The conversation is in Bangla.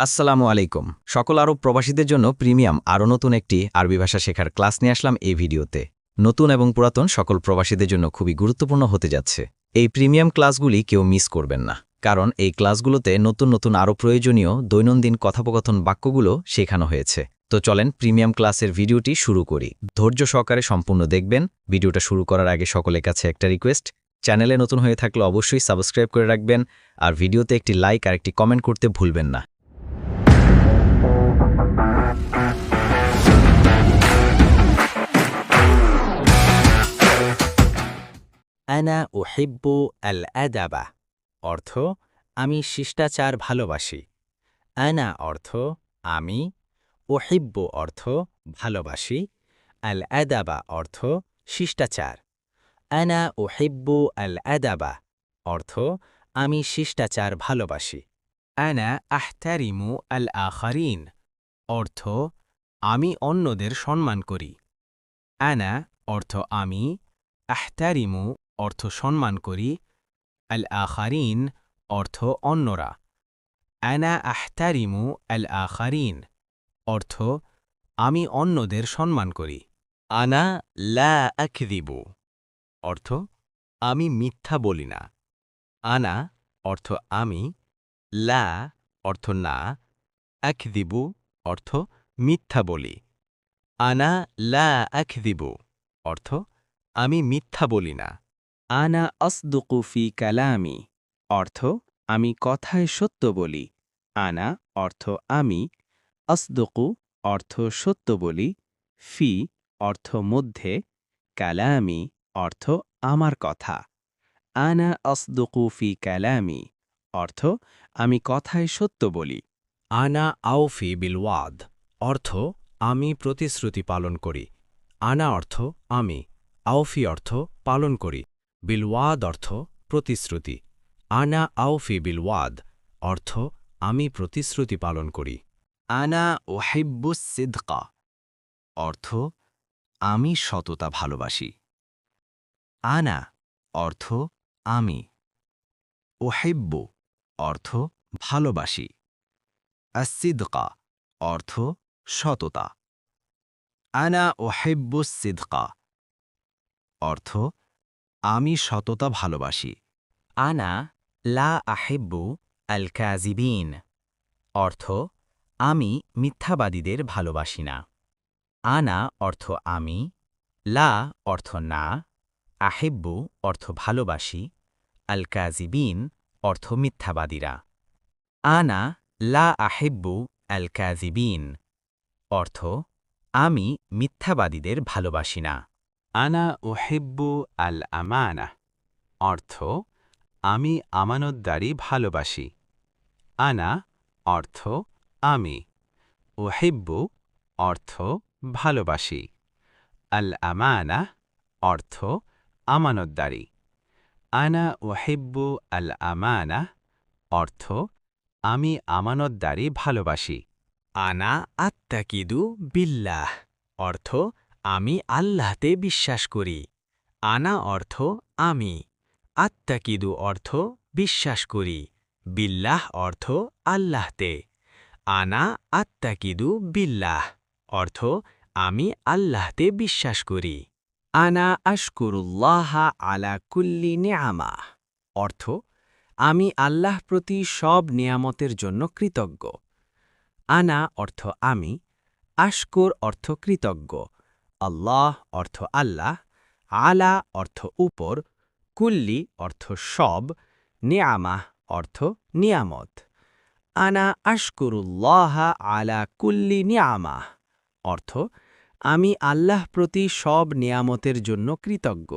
আসসালামু আলাইকুম। সকল আরব প্রবাসীদের জন্য প্রিমিয়াম আরও নতুন একটি আরবি ভাষা শেখার ক্লাস নিয়ে আসলাম এই ভিডিওতে। নতুন এবং পুরাতন সকল প্রবাসীদের জন্য খুবই গুরুত্বপূর্ণ হতে যাচ্ছে। এই প্রিমিয়াম ক্লাসগুলি কেউ মিস করবেন না, কারণ এই ক্লাসগুলোতে নতুন নতুন আরও প্রয়োজনীয় দৈনন্দিন কথোপকথন বাক্যগুলো শেখানো হয়েছে। তো চলেন প্রিমিয়াম ক্লাসের ভিডিওটি শুরু করি। ধৈর্য সহকারে সম্পূর্ণ দেখবেন। ভিডিওটা শুরু করার আগে সকলের কাছে একটা রিকোয়েস্ট, চ্যানেলে নতুন হয়ে থাকলে অবশ্যই সাবস্ক্রাইব করে রাখবেন আর ভিডিওতে একটি লাইক আর একটি কমেন্ট করতে ভুলবেন না। আনা উহিব্বু আল আদাবা অর্থ, আমি শিষ্টাচার ভালোবাসি। আনা অর্থ, আমি ওহিব্বু অর্থ, ভালোবাসি। আল আদাবা অর্থ, শিষ্টাচার। আনা ওহিব্বু আল আদাবা অর্থ, আমি শিষ্টাচার ভালোবাসি। আনা আহতারিমু আল আখারিন অর্থ, আমি অন্যদের সম্মান করি। আনা অর্থ, আমি আহতারিমু অর্থ সম্মান করি আল আখারিন অর্থ অন্যরা। আনা আহতারিমু আল আখারিন অর্থ, আমি অন্যদের সম্মান করি। আনা লা অর্থ, আমি মিথ্যা বলি না। আনা অর্থ, আমি, লা অর্থ, না। আখদিবু অর্থ, মিথ্যা বলি। আনা লা অর্থ, আমি মিথ্যা বলি না। আনা আসদুকু ফি কালামি, অর্থ আমি কথায় সত্য বলি। আনা অর্থ আমি, আসদুকু অর্থ সত্য বলি। ফি অর্থ মধ্যে, কালামি অর্থ আমার কথা। আনা আসদুকু ফি কালামি, অর্থ আমি কথায় সত্য বলি। আনা আউফি বিলওয়াদ অর্থ আমি প্রতিশ্রুতি পালন করি। আনা অর্থ আমি আউফি অর্থ পালন করি। বিলওয়াদ অর্থ প্রতিশ্রুতি। আনা আউফি বিলওয়াদ অর্থ আমি প্রতিশ্রুতি পালন করি। আনা ওহিব্বুস সিদকা অর্থ আমি সততা ভালোবাসি। আনা অর্থ আমি। ওহিব্বু অর্থ ভালোবাসি। আসিদকা অর্থ সততা। আনা ওহেব্বুস সিদকা অর্থ আমি সততা ভালোবাসি। আনা লা আহেব্বু আল কাজিবিন অর্থ, আমি মিথ্যাবাদীদের ভালোবাসি না। আনা অর্থ, আমি। লা অর্থ, না। আহেব্বু অর্থ, ভালোবাসি। আল কাজিবিন অর্থ, মিথ্যাবাদীরা। আনা লা আহেব্বু আল কাজিবিন অর্থ, আমি মিথ্যাবাদীদের ভালোবাসি না। আনা ওহেব্বু আল আমানা অর্থ, আমি আমানতদারি ভালোবাসি। আনা, অর্থ, আমি। ওহেব্বু অর্থ, ভালোবাসি। আল আমানা অর্থ, আমানতদারি। আনা ওহেব্বু আল আমানা অর্থ, আমি আমানতদারি ভালোবাসি। আনা আত্মাকিদু বিল্লাহ, অর্থ আমি আল্লাহতে বিশ্বাস করি। আনা অর্থ আমি। আত্মাকিদু অর্থ বিশ্বাস করি। বিল্লাহ অর্থ আল্লাহতে। আনা আত্মাকিদু বিল্লাহ অর্থ আমি আল্লাহতে বিশ্বাস করি। আনা আশকুরুল্লাহ আলা কুল্লি নেয়ামা অর্থ আমি আল্লাহ প্রতি সব নিয়ামতের জন্য কৃতজ্ঞ। আনা অর্থ আমি, আশকুর অর্থ কৃতজ্ঞ। আল্লাহ অর্থ আল্লাহ, আলা অর্থ উপর, কুল্লি অর্থ সব, নিয়ামাহ অর্থ নিয়ামত। আনা আশকুরুল্লাহ আলা কুল্লি নিয়ামাহ অর্থ, আমি আল্লাহ প্রতি সব নিয়ামতের জন্য কৃতজ্ঞ।